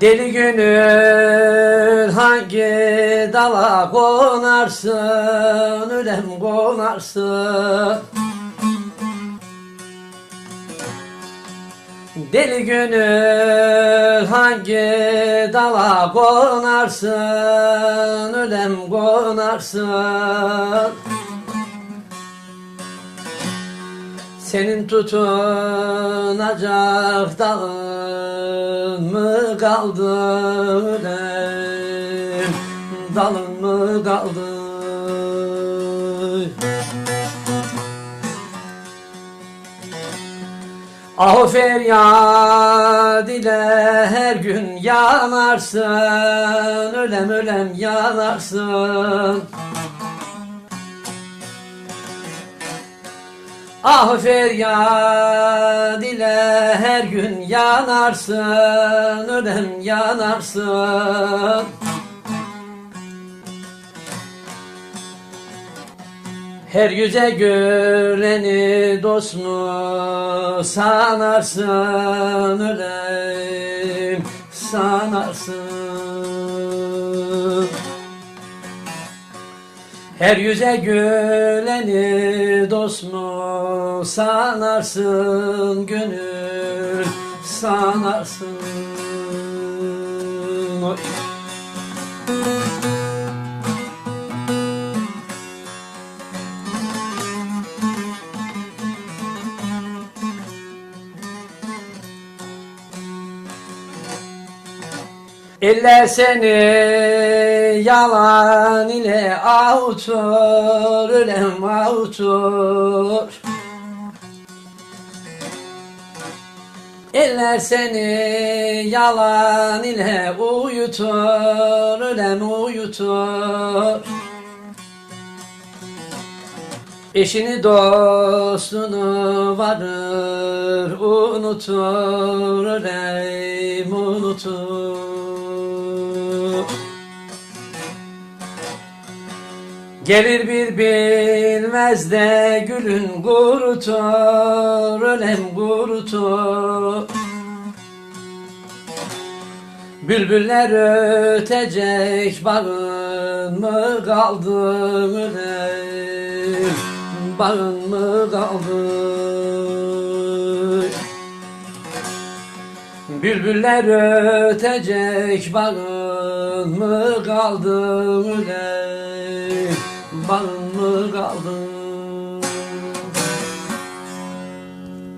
Deli gönül hangi dala konarsın Ölem konarsın? Deli gönül hangi dala konarsın Ölem konarsın Senin tutunacak dalın mı kaldı ölem Dalın mı kaldı? Ah feryat ile her gün yanarsın Ölem ölem yanarsın Ah feryat ile her gün yanarsın Ölem yanarsın. Her yüze göreni dost mu sanarsın ölem sanarsın Her yüze güleni dost mu sanarsın gönül sanarsın Oy. Eller seni yalan ile avutur, ölem avutur. Eller seni yalan ile uyutur, ölem uyutur. Eşini dostunu varır unutur ölem unutur Gelir bir bilmez de gülün kurutur ölem kurutur Bülbüller ötecek bağın mı kaldı ölem Bağın mı kaldı? Bülbüller ötecek bağın mı kaldı ölem Bağın mı kaldı